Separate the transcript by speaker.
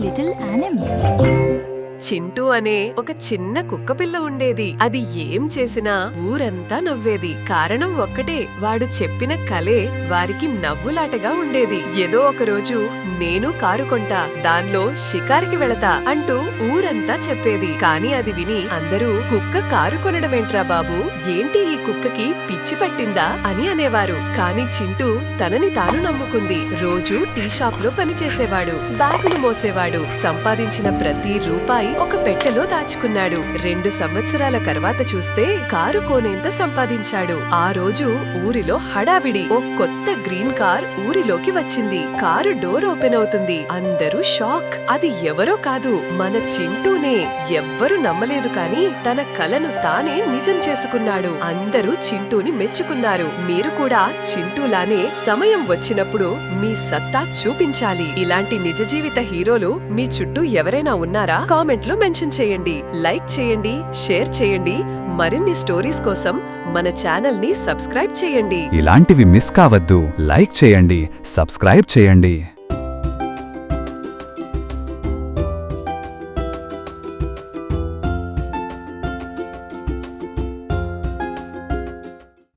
Speaker 1: little animal.
Speaker 2: Chintu అనే ఒక చిన్న కుక్కపిల్ల ఉండేది. అది ఏం చేసినా ఊరంతా నవ్వేది. కారణం ఒక్కటే వాడు చెప్పిన కలే వారికి నవ్వులాటగా ఉండేది. ఏదో ఒకరోజు నేను కారు కొంటా దానిలో షికారికి వెళతా అంటూ ఊరంతా చెప్పేది. కాని అది విని అందరూ కుక్క కారు కొనడమేంట్రా బాబు? ఏంటి ఈ కుక్కకి పిచ్చి పట్టిందా? అని అనేవారు. కాని చింటూ తనని తాను నమ్ముకుంది. రోజు టీ షాప్లో పనిచేసేవాడు. బ్యాగులు మోసేవాడు. సంపాదించిన ప్రతి రూపాయి ఒక పెట్టెలో దాచుకున్నాడు. రెండు సంవత్సరాల తర్వాత చూస్తే కారు కోనేంత సంపాదించాడు. ఆ రోజు ఊరిలో హడావిడి. ఓ కొత్త గ్రీన్ కార్ ఊరిలోకి వచ్చింది. కారు డోర్ ఓపెన్ అవుతుంది. అందరూ షాక్. అది ఎవరో కాదు మన చింటూనే. ఎవ్వరు నమ్మలేదు కాని తన కలను తానే నిజం చేసుకున్నాడు. అందరూ చింటూని మెచ్చుకున్నారు. మీరు కూడా చింటూలానే సమయం వచ్చినప్పుడు మీ సత్తా చూపించాలి. ఇలాంటి నిజ జీవిత హీరోలు మీ చుట్టూ ఎవరైనా ఉన్నారా? కామెంట్లో మెన్షన్ చేయండి. లైక్ చేయండి షేర్ చేయండి. మరిన్ని స్టోరీస్ కోసం మన ఛానల్ని సబ్స్క్రైబ్ చేయండి.
Speaker 3: ఇలాంటివి మిస్ కావద్దు. లైక్ చేయండి. సబ్స్క్రైబ్ చేయండి.